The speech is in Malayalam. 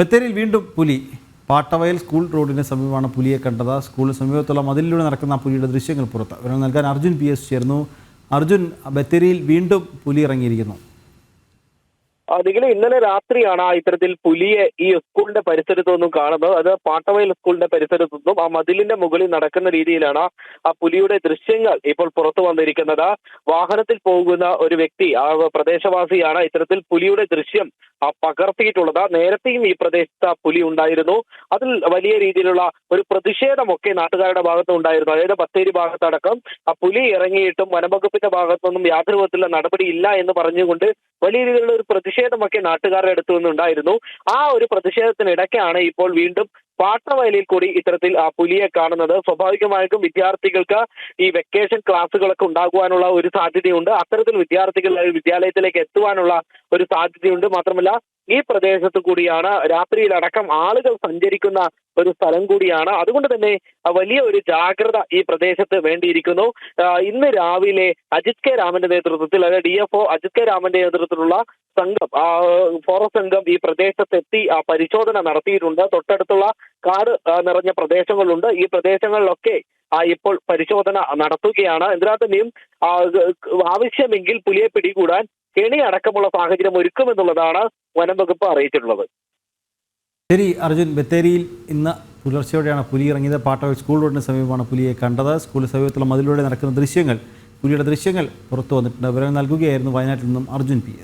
ബത്തേരിയിൽ വീണ്ടും പുലി. പാട്ടവയൽ സ്കൂൾ റോഡിന് സമീപമാണ് പുലിയെ കണ്ടത്. സ്കൂളിന് സമീപത്തുള്ള മതിലിലൂടെ നടക്കുന്ന പുലിയുടെ ദൃശ്യങ്ങൾ പുറത്ത്. വിവരം നൽകാൻ അർജുൻ പി എസ് ചേർന്നു അർജുൻ ബത്തേരിയിൽ വീണ്ടും പുലി ഇറങ്ങിയിരിക്കുന്നു. നിങ്ങൾ ഇന്നലെ രാത്രിയാണ് ആ ഇത്തരത്തിൽ പുലിയെ ഈ സ്കൂളിന്റെ പരിസരത്തു നിന്നും കാണുന്നത്. അത് പാട്ടവയൽ സ്കൂളിന്റെ പരിസരത്തു നിന്നും ആ മതിലിന്റെ മുകളിൽ നടക്കുന്ന രീതിയിലാണ് ആ പുലിയുടെ ദൃശ്യങ്ങൾ ഇപ്പോൾ പുറത്തു വന്നിരിക്കുന്നത്. വാഹനത്തിൽ പോകുന്ന ഒരു വ്യക്തി ആ പ്രദേശവാസിയാണ് ഇത്തരത്തിൽ പുലിയുടെ ദൃശ്യം ആ പകർത്തിയിട്ടുള്ളത്. നേരത്തെയും ഈ പ്രദേശത്ത് പുലി ഉണ്ടായിരുന്നു. അതിൽ വലിയ രീതിയിലുള്ള ഒരു പ്രതിഷേധമൊക്കെ നാട്ടുകാരുടെ ഭാഗത്ത് ഉണ്ടായിരുന്നു. അതായത് ബത്തേരി ഭാഗത്തടക്കം ആ പുലി ഇറങ്ങിയിട്ടും വനംവകുപ്പിന്റെ ഭാഗത്തുനിന്നും യാതൊരു വിധത്തിലുള്ള നടപടി ഇല്ല എന്ന് പറഞ്ഞുകൊണ്ട് വലിയ രീതിയിലുള്ള ഒരു പ്രതിഷേധമൊക്കെ നാട്ടുകാരുടെ അടുത്തു നിന്നുണ്ടായിരുന്നു. ആ ഒരു പ്രതിഷേധത്തിനിടയ്ക്കാണ് ഇപ്പോൾ വീണ്ടും പാട്ടവയലിൽ കൂടി ഇത്തരത്തിൽ ആ പുലിയെ കാണുന്നത്. സ്വാഭാവികമായിട്ടും വിദ്യാർത്ഥികൾക്ക് ഈ വെക്കേഷൻ ക്ലാസ്സുകളൊക്കെ ഉണ്ടാകുവാനുള്ള ഒരു സാധ്യതയുണ്ട്. അത്തരത്തിൽ വിദ്യാർത്ഥികൾ വിദ്യാലയത്തിലേക്ക് എത്തുവാനുള്ള ഒരു സാധ്യതയുണ്ട്. മാത്രമല്ല ഈ പ്രദേശത്ത് കൂടിയാണ് രാത്രിയിലടക്കം ആളുകൾ സഞ്ചരിക്കുന്ന ഒരു സ്ഥലം കൂടിയാണ്. അതുകൊണ്ട് തന്നെ വലിയ ഒരു ജാഗ്രത ഈ പ്രദേശത്ത് വേണ്ടിയിരിക്കുന്നു. ഇന്ന് രാവിലെ അജിത് കെ രാമന്റെ നേതൃത്വത്തിൽ അതായത് D F O Ajit K രാമന്റെ നേതൃത്വത്തിലുള്ള സംഘം ഫോറസ്റ്റ് സംഘം ഈ പ്രദേശത്തെത്തി പരിശോധന നടത്തിയിട്ടുണ്ട്. തൊട്ടടുത്തുള്ള കാട് നിറഞ്ഞ പ്രദേശങ്ങളുണ്ട്. ഈ പ്രദേശങ്ങളിലൊക്കെ ഇപ്പോൾ പരിശോധന നടത്തുകയാണ്. എന്തിനാ തന്നെയും ആവശ്യമെങ്കിൽ പുലിയെ പിടികൂടാൻ കെണി അടക്കമുള്ള സാഹചര്യം ഒരുക്കുമെന്നുള്ളതാണ് വനം വകുപ്പ് അറിയിച്ചിട്ടുള്ളത്. ശരി അർജുൻ ബത്തേരിയിൽ ഇന്ന് പുലർച്ചെയോടെയാണ് പുലി ഇറങ്ങിയത്. പാട്ട സ്കൂൾ റോഡിന് സമീപമാണ് പുലിയെ കണ്ടത്. സ്കൂൾ സമീപത്തുള്ള മതിലൂടെ നടക്കുന്ന ദൃശ്യങ്ങൾ പുലിയുടെ ദൃശ്യങ്ങൾ പുറത്തു വന്നിട്ടുണ്ട്. വിവരം നൽകുകയായിരുന്നു വയനാട്ടിൽ നിന്നും അർജുൻ പി